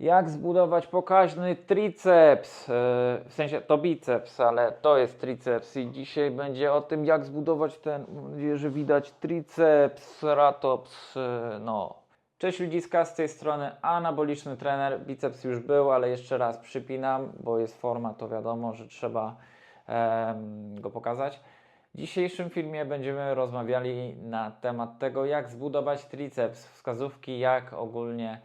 Jak zbudować pokaźny triceps? e, W sensie to biceps, ale to jest triceps i dzisiaj będzie o tym, jak zbudować ten, mam nadzieję, że widać triceps, ratops, e, no. Cześć ludziska, z tej strony anaboliczny trener. Biceps już był, ale jeszcze raz przypinam, bo jest forma, to wiadomo, że trzeba em, go pokazać. W dzisiejszym filmie będziemy rozmawiali na temat tego, jak zbudować triceps, wskazówki, jak ogólnie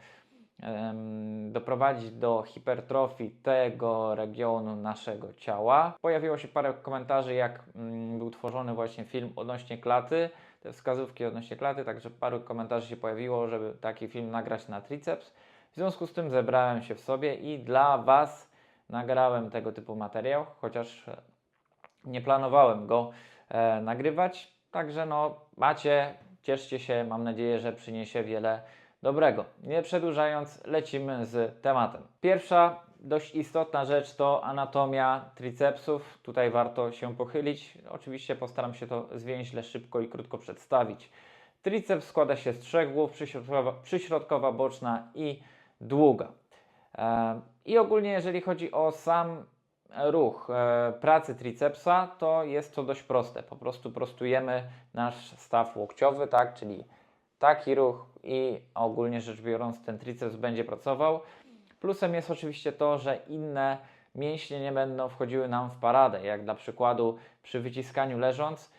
doprowadzić do hipertrofii tego regionu naszego ciała. Pojawiło się parę komentarzy, jak mm, był tworzony właśnie film odnośnie klaty, te wskazówki odnośnie klaty, także paru komentarzy się pojawiło, żeby taki film nagrać na triceps. W związku z tym zebrałem się w sobie i dla Was nagrałem tego typu materiał, chociaż nie planowałem go e, nagrywać. Także no, macie, cieszcie się, mam nadzieję, że przyniesie wiele dobrego. Nie przedłużając, lecimy z tematem. Pierwsza dość istotna rzecz to anatomia tricepsów. Tutaj warto się pochylić. Oczywiście postaram się to zwięźle, szybko i krótko przedstawić. Triceps składa się z trzech głów, przyśrodkowa, przyśrodkowa boczna i długa. E, I ogólnie jeżeli chodzi o sam ruch e, pracy tricepsa, to jest to dość proste. Po prostu prostujemy nasz staw łokciowy, tak, czyli taki ruch i ogólnie rzecz biorąc ten triceps będzie pracował. Plusem jest oczywiście to, że inne mięśnie nie będą wchodziły nam w paradę, jak dla przykładu przy wyciskaniu leżąc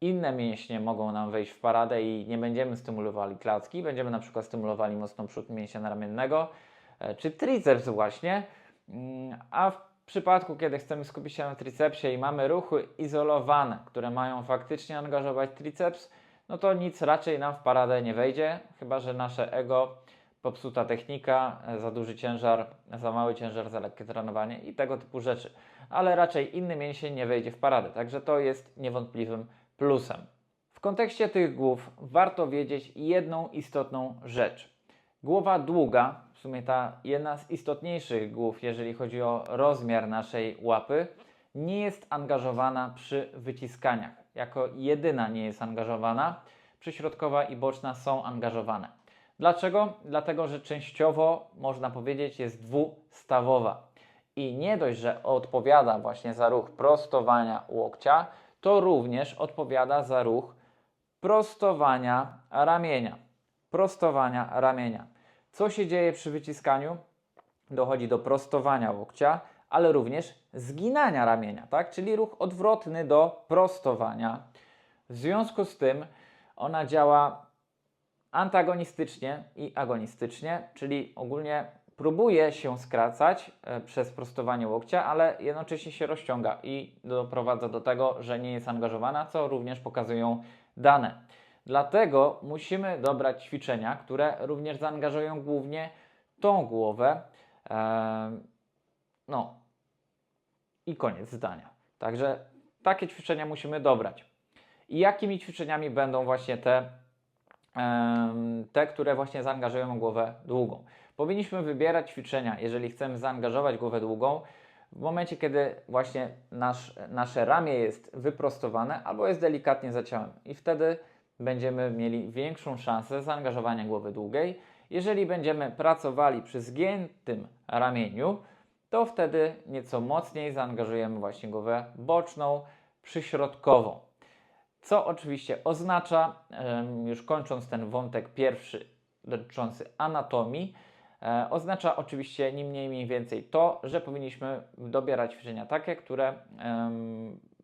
inne mięśnie mogą nam wejść w paradę i nie będziemy stymulowali klatki, będziemy na przykład stymulowali mocno przód mięśnia ramiennego, e, czy triceps właśnie, Mm, a w przypadku, kiedy chcemy skupić się na tricepsie i mamy ruchy izolowane, które mają faktycznie angażować triceps, no to nic raczej nam w paradę nie wejdzie, chyba że nasze ego, popsuta technika, za duży ciężar, za mały ciężar, za lekkie trenowanie i tego typu rzeczy. Ale raczej inny mięsień nie wejdzie w paradę, także to jest niewątpliwym plusem. W kontekście tych głów warto wiedzieć jedną istotną rzecz. Głowa długa, w sumie ta jedna z istotniejszych głów, jeżeli chodzi o rozmiar naszej łapy, nie jest angażowana przy wyciskaniach. Jako jedyna nie jest angażowana. Przyśrodkowa i boczna są angażowane. Dlaczego? Dlatego, że częściowo można powiedzieć jest dwustawowa. I nie dość, że odpowiada właśnie za ruch prostowania łokcia, to również odpowiada za ruch prostowania ramienia. Prostowania ramienia. Co się dzieje przy wyciskaniu? Dochodzi do prostowania łokcia, ale również zginania ramienia, tak? Czyli ruch odwrotny do prostowania. W związku z tym ona działa antagonistycznie i agonistycznie, czyli ogólnie próbuje się skracać e, przez prostowanie łokcia, ale jednocześnie się rozciąga i doprowadza do tego, że nie jest angażowana, co również pokazują dane. Dlatego musimy dobrać ćwiczenia, które również zaangażują głównie tą głowę. E, no i koniec zdania. Także takie ćwiczenia musimy dobrać. I jakimi ćwiczeniami będą właśnie te, te, które właśnie zaangażują głowę długą? Powinniśmy wybierać ćwiczenia, jeżeli chcemy zaangażować głowę długą, w momencie, kiedy właśnie nasz, nasze ramię jest wyprostowane albo jest delikatnie za ciałem. I wtedy będziemy mieli większą szansę zaangażowania głowy długiej. Jeżeli będziemy pracowali przy zgiętym ramieniu, to wtedy nieco mocniej zaangażujemy właśnie głowę boczną, przyśrodkową. Co oczywiście oznacza, już kończąc ten wątek pierwszy dotyczący anatomii, e, oznacza oczywiście ni mniej, ni więcej to, że powinniśmy dobierać ćwiczenia takie, które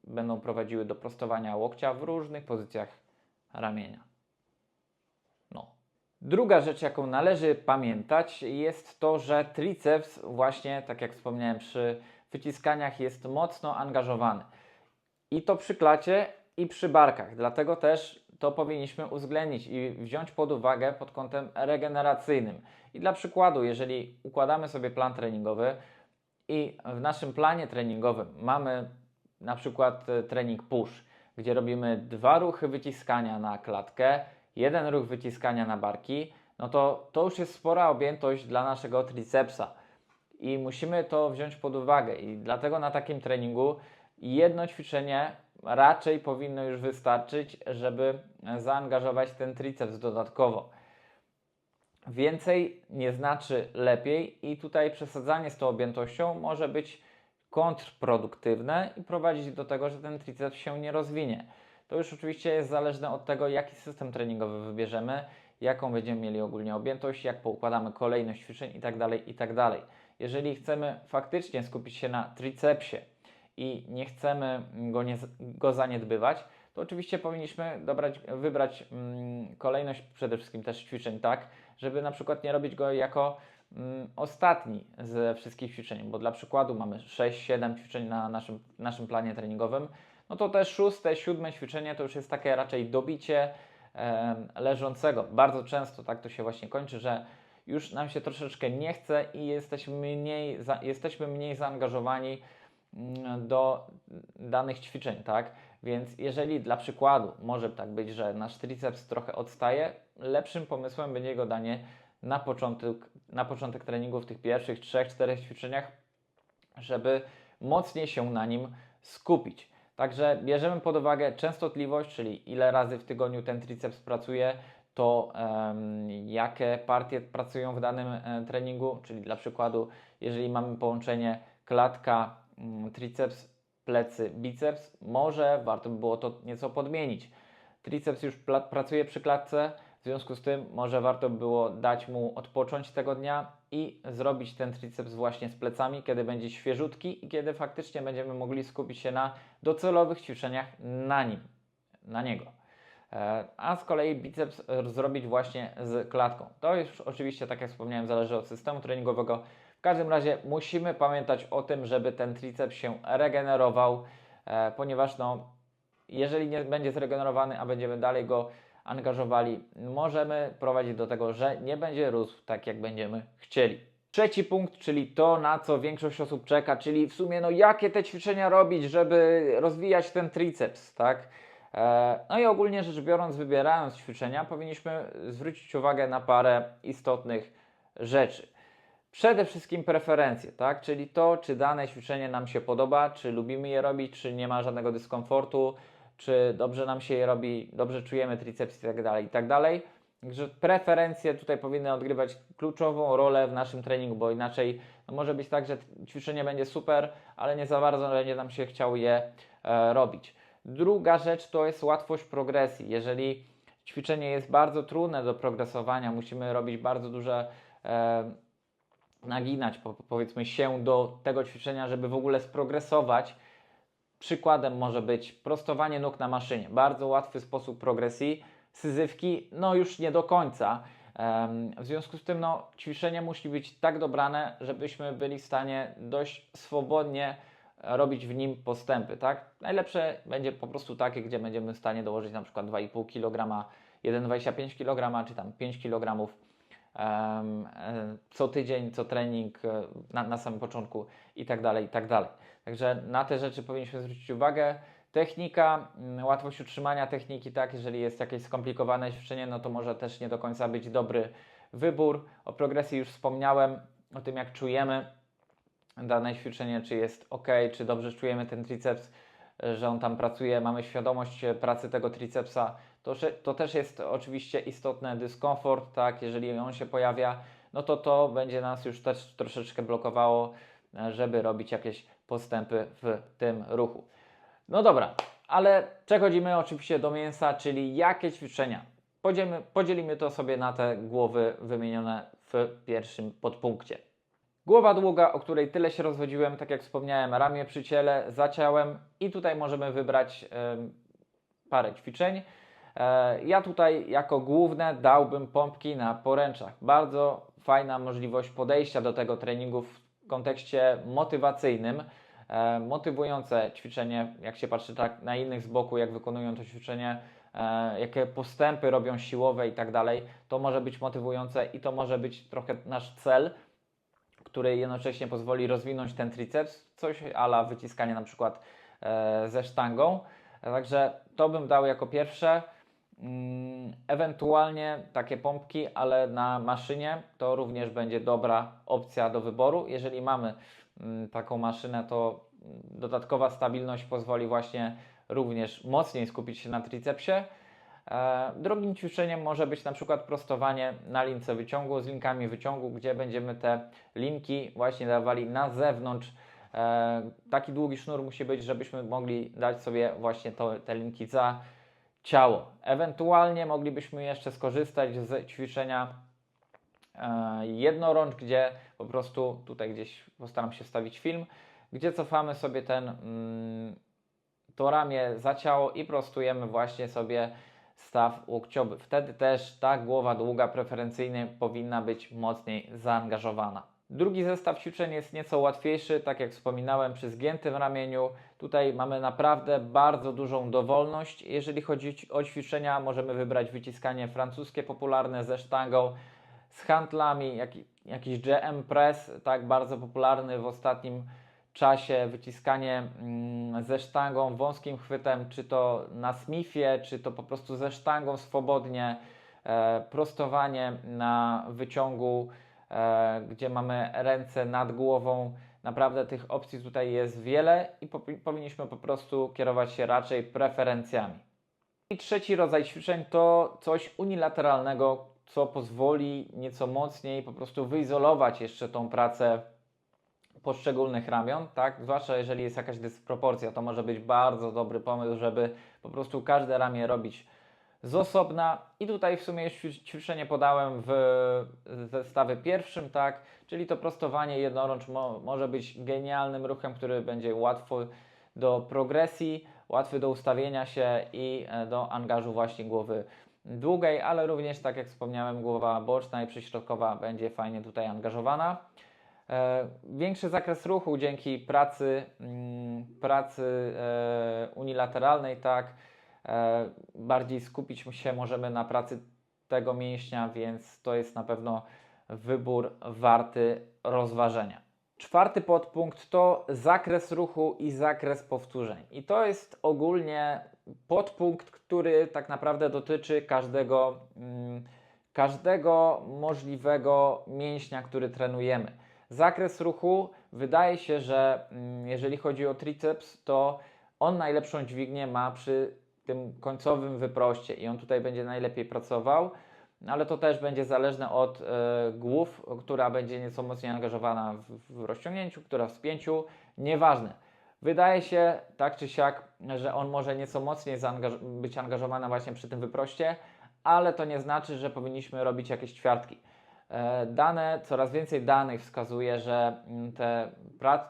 będą prowadziły do prostowania łokcia w różnych pozycjach ramienia. Druga rzecz, jaką należy pamiętać, jest to, że triceps, właśnie tak jak wspomniałem, przy wyciskaniach jest mocno angażowany. I to przy klacie i przy barkach. Dlatego też to powinniśmy uwzględnić i wziąć pod uwagę pod kątem regeneracyjnym. I dla przykładu, jeżeli układamy sobie plan treningowy i w naszym planie treningowym mamy na przykład e, trening push, gdzie robimy dwa ruchy wyciskania na klatkę, jeden ruch wyciskania na barki, no to to już jest spora objętość dla naszego tricepsa i musimy to wziąć pod uwagę i dlatego na takim treningu jedno ćwiczenie raczej powinno już wystarczyć, żeby zaangażować ten triceps dodatkowo. Więcej nie znaczy lepiej i tutaj przesadzanie z tą objętością może być kontrproduktywne i prowadzić do tego, że ten triceps się nie rozwinie. To już oczywiście jest zależne od tego, jaki system treningowy wybierzemy, jaką będziemy mieli ogólnie objętość, jak poukładamy kolejność ćwiczeń itd. itd. Jeżeli chcemy faktycznie skupić się na tricepsie i nie chcemy go, nie, go zaniedbywać, to oczywiście powinniśmy dobrać, wybrać mm, kolejność przede wszystkim też ćwiczeń tak, żeby na przykład nie robić go jako mm, ostatni ze wszystkich ćwiczeń, bo dla przykładu mamy 6-7 ćwiczeń na naszym, naszym planie treningowym, no to te szóste, siódme ćwiczenie to już jest takie raczej dobicie leżącego. Bardzo często tak to się właśnie kończy, że już nam się troszeczkę nie chce i jesteśmy mniej, jesteśmy mniej zaangażowani mm, do danych ćwiczeń, tak? Więc jeżeli dla przykładu może tak być, że nasz triceps trochę odstaje, lepszym pomysłem będzie go danie na początek, na początek treningu w tych pierwszych 3-4 ćwiczeniach, żeby mocniej się na nim skupić. Także bierzemy pod uwagę częstotliwość, czyli ile razy w tygodniu ten triceps pracuje, to um, jakie partie pracują w danym e, treningu, czyli dla przykładu, jeżeli mamy połączenie klatka, mm, triceps, plecy, biceps, może warto by było to nieco podmienić. Triceps już pracuje przy klatce, w związku z tym może warto by było dać mu odpocząć tego dnia i zrobić ten triceps właśnie z plecami, kiedy będzie świeżutki i kiedy faktycznie będziemy mogli skupić się na docelowych ćwiczeniach na nim, na niego. E, A z kolei biceps zrobić właśnie z klatką. To już oczywiście, tak jak wspomniałem, zależy od systemu treningowego. W każdym razie musimy pamiętać o tym, żeby ten triceps się regenerował, e, ponieważ no, jeżeli nie będzie zregenerowany, a będziemy dalej go angażowali, możemy prowadzić do tego, że nie będzie rósł tak, jak będziemy chcieli. Trzeci punkt, czyli to, na co większość osób czeka, czyli w sumie, no jakie te ćwiczenia robić, żeby rozwijać ten triceps, tak? E, No i ogólnie rzecz biorąc, wybierając ćwiczenia, powinniśmy zwrócić uwagę na parę istotnych rzeczy. Przede wszystkim preferencje, tak? Czyli to, czy dane ćwiczenie nam się podoba, czy lubimy je robić, czy nie ma żadnego dyskomfortu, czy dobrze nam się je robi, dobrze czujemy triceps i tak dalej, i tak dalej. Także preferencje tutaj powinny odgrywać kluczową rolę w naszym treningu, bo inaczej no może być tak, że ćwiczenie będzie super, ale nie za bardzo będzie nam się chciało je e, robić. Druga rzecz to jest łatwość progresji. Jeżeli ćwiczenie jest bardzo trudne do progresowania, musimy robić bardzo duże e, naginać po, powiedzmy się do tego ćwiczenia, żeby w ogóle sprogresować. Przykładem może być prostowanie nóg na maszynie. Bardzo łatwy sposób progresji. Syzywki, no już nie do końca. W związku z tym no, ćwiczenie musi być tak dobrane, żebyśmy byli w stanie dość swobodnie robić w nim postępy, tak? Najlepsze będzie po prostu takie, gdzie będziemy w stanie dołożyć na przykład 2,5 kg, 1,25 kg, czy tam 5 kg co tydzień, co trening e, na, na samym początku i tak dalej, i tak dalej. Także na te rzeczy powinniśmy zwrócić uwagę. Technika, mm, łatwość utrzymania techniki, tak, jeżeli jest jakieś skomplikowane ćwiczenie, no to może też nie do końca być dobry wybór. O progresji już wspomniałem, o tym jak czujemy dane ćwiczenie, czy jest ok, czy dobrze czujemy ten triceps, e, że on tam pracuje, mamy świadomość e, pracy tego tricepsa. To, to też jest oczywiście istotny dyskomfort, tak, jeżeli on się pojawia, no to to będzie nas już też troszeczkę blokowało, e, żeby robić jakieś postępy w tym ruchu. No dobra, ale przechodzimy oczywiście do mięsa, czyli jakie ćwiczenia. Podzielimy, podzielimy to sobie na te głowy wymienione w pierwszym podpunkcie. Głowa długa, o której tyle się rozwodziłem, tak jak wspomniałem, ramię przy ciele, za ciałem i tutaj możemy wybrać em, parę ćwiczeń. E, Ja tutaj jako główne dałbym pompki na poręczach. Bardzo fajna możliwość podejścia do tego treningu w kontekście motywacyjnym. E, Motywujące ćwiczenie, jak się patrzy tak na innych z boku, jak wykonują to ćwiczenie, e, jakie postępy robią siłowe i tak dalej, to może być motywujące i to może być trochę nasz cel, który jednocześnie pozwoli rozwinąć ten triceps, coś ala wyciskanie na przykład ze sztangą. Także to bym dał jako pierwsze. Mm, Ewentualnie takie pompki, ale na maszynie to również będzie dobra opcja do wyboru. Jeżeli mamy mm, taką maszynę, to dodatkowa stabilność pozwoli właśnie również mocniej skupić się na tricepsie. E, Drugim ćwiczeniem może być na przykład prostowanie na lince wyciągu z linkami wyciągu, gdzie będziemy te linki właśnie dawali na zewnątrz. E, Taki długi sznur musi być, żebyśmy mogli dać sobie właśnie to, te linki za ciało. Ewentualnie moglibyśmy jeszcze skorzystać z ćwiczenia e, jednorącz, gdzie po prostu tutaj gdzieś postaram się wstawić film, gdzie cofamy sobie ten mm, to ramię za ciało i prostujemy właśnie sobie staw łokciowy. Wtedy też ta głowa długa preferencyjnie powinna być mocniej zaangażowana. Drugi zestaw ćwiczeń jest nieco łatwiejszy, tak jak wspominałem, przy zgiętym ramieniu. Tutaj mamy naprawdę bardzo dużą dowolność. Jeżeli chodzi o ćwiczenia, możemy wybrać wyciskanie francuskie popularne ze sztangą, z handlami, jak, jakiś GM Press, tak bardzo popularny w ostatnim czasie, wyciskanie mm, ze sztangą, wąskim chwytem, czy to na Smithie, czy to po prostu ze sztangą swobodnie, e, prostowanie na wyciągu, gdzie mamy ręce nad głową. Naprawdę tych opcji tutaj jest wiele i po, powinniśmy po prostu kierować się raczej preferencjami. I trzeci rodzaj ćwiczeń to coś unilateralnego, co pozwoli nieco mocniej po prostu wyizolować jeszcze tą pracę poszczególnych ramion, tak? Zwłaszcza jeżeli jest jakaś dysproporcja, to może być bardzo dobry pomysł, żeby po prostu każde ramię robić z osobna. I tutaj w sumie ćwi- ćwiczenie podałem w zestawie pierwszym, tak? Czyli to prostowanie jednorącz mo- może być genialnym ruchem, który będzie łatwy do progresji, łatwy do ustawienia się i e, do angażu właśnie głowy długiej, ale również, tak jak wspomniałem, głowa boczna i przyśrodkowa będzie fajnie tutaj angażowana. E, Większy zakres ruchu dzięki pracy, mm, pracy e, unilateralnej, tak, bardziej skupić się możemy na pracy tego mięśnia, więc to jest na pewno wybór warty rozważenia. Czwarty podpunkt to zakres ruchu i zakres powtórzeń. I to jest ogólnie podpunkt, który tak naprawdę dotyczy każdego, mm, każdego możliwego mięśnia, który trenujemy. Zakres ruchu wydaje się, że mm, jeżeli chodzi o triceps, to on najlepszą dźwignię ma przy tym końcowym wyproście i on tutaj będzie najlepiej pracował, ale to też będzie zależne od e, głów, która będzie nieco mocniej angażowana w, w rozciągnięciu, która w spięciu, nieważne. Wydaje się tak czy siak, że on może nieco mocniej zaangaż- być angażowany właśnie przy tym wyproście, ale to nie znaczy, że powinniśmy robić jakieś ćwiartki. E, Dane, coraz więcej danych wskazuje, że mm, te,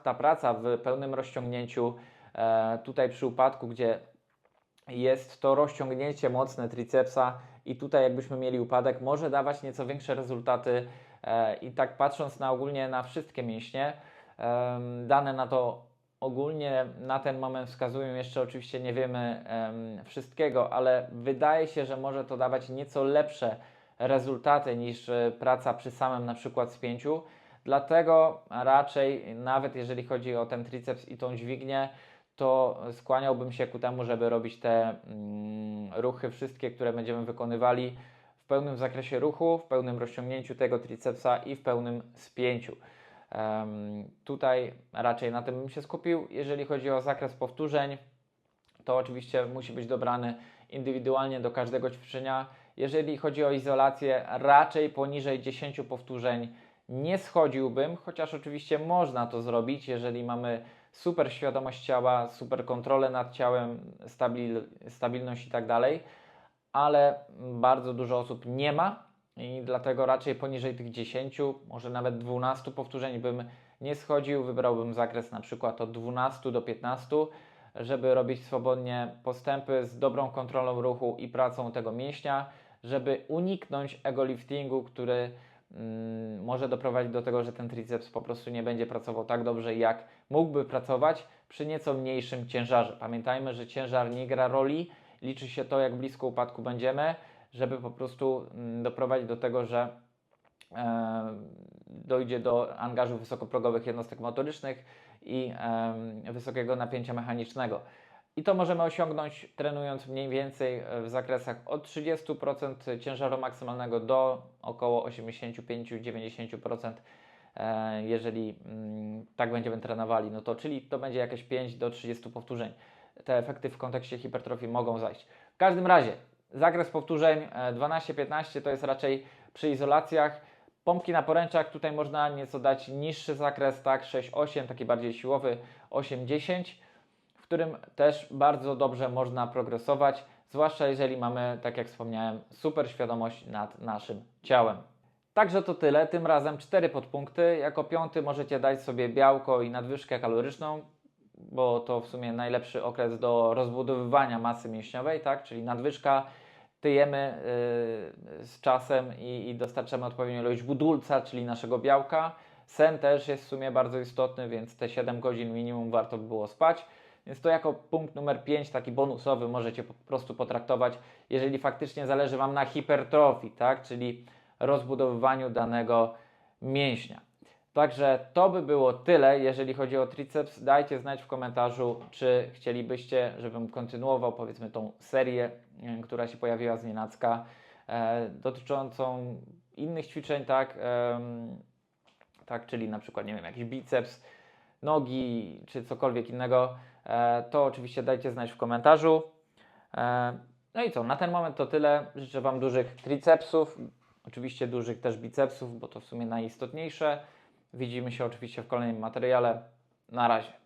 ta praca w pełnym rozciągnięciu, e, tutaj przy upadku, gdzie jest to rozciągnięcie mocne tricepsa i tutaj jakbyśmy mieli upadek, może dawać nieco większe rezultaty e, i tak patrząc na ogólnie na wszystkie mięśnie, dane na to ogólnie na ten moment wskazują, jeszcze oczywiście nie wiemy em, wszystkiego, ale wydaje się, że może to dawać nieco lepsze rezultaty niż e, praca przy samym na przykład spięciu. Dlatego raczej, nawet jeżeli chodzi o ten triceps i tą dźwignię, to skłaniałbym się ku temu, żeby robić te mm, ruchy wszystkie, które będziemy wykonywali w pełnym zakresie ruchu, w pełnym rozciągnięciu tego tricepsa i w pełnym spięciu. Tutaj raczej na tym bym się skupił. Jeżeli chodzi o zakres powtórzeń, to oczywiście musi być dobrany indywidualnie do każdego ćwiczenia. Jeżeli chodzi o izolację, raczej poniżej 10 powtórzeń nie schodziłbym, chociaż oczywiście można to zrobić, jeżeli mamy super świadomość ciała, super kontrolę nad ciałem, stabil, stabilność i tak dalej, ale bardzo dużo osób nie ma i dlatego raczej poniżej tych 10, może nawet 12 powtórzeń bym nie schodził, wybrałbym zakres na przykład od 12 do 15, żeby robić swobodnie postępy z dobrą kontrolą ruchu i pracą tego mięśnia, żeby uniknąć ego liftingu, który może doprowadzić do tego, że ten triceps po prostu nie będzie pracował tak dobrze, jak mógłby pracować przy nieco mniejszym ciężarze. Pamiętajmy, że ciężar nie gra roli, liczy się to, jak blisko upadku będziemy, żeby po prostu mm, doprowadzić do tego, że e, dojdzie do angażu wysokoprogowych jednostek motorycznych i wysokiego napięcia mechanicznego. I to możemy osiągnąć trenując mniej więcej e, w zakresach od 30% ciężaru maksymalnego do około 85-90%, e, jeżeli mm, tak będziemy trenowali. No to czyli to będzie jakieś 5 do 30 powtórzeń. Te efekty w kontekście hipertrofii mogą zajść. W każdym razie Zakres powtórzeń e, 12-15 to jest raczej przy izolacjach. Pompki na poręczach, tutaj można nieco dać niższy zakres, tak, 6-8, taki bardziej siłowy, 8-10, w którym też bardzo dobrze można progresować, zwłaszcza jeżeli mamy, tak jak wspomniałem, super świadomość nad naszym ciałem. Także to tyle, tym razem cztery podpunkty. Jako piąty możecie dać sobie białko i nadwyżkę kaloryczną, bo to w sumie najlepszy okres do rozbudowywania masy mięśniowej, tak? Czyli nadwyżka, tyjemy yy, z czasem i, i dostarczamy odpowiednią ilość budulca, czyli naszego białka. Sen też jest w sumie bardzo istotny, więc te 7 godzin minimum warto by było spać. Więc to jako punkt numer 5, taki bonusowy, możecie po prostu potraktować, jeżeli faktycznie zależy Wam na hipertrofii, tak? czyli rozbudowywaniu danego mięśnia. Także to by było tyle, jeżeli chodzi o triceps. Dajcie znać w komentarzu, czy chcielibyście, żebym kontynuował powiedzmy tą serię, e, która się pojawiła z nienacka, e, dotyczącą innych ćwiczeń, tak, em, tak, czyli na przykład, nie wiem, jakiś biceps, nogi, czy cokolwiek innego, e, to oczywiście dajcie znać w komentarzu. E, no i co, na ten moment to tyle. Życzę Wam dużych tricepsów, oczywiście dużych też bicepsów, bo to w sumie najistotniejsze. Widzimy się oczywiście w kolejnym materiale. Na razie.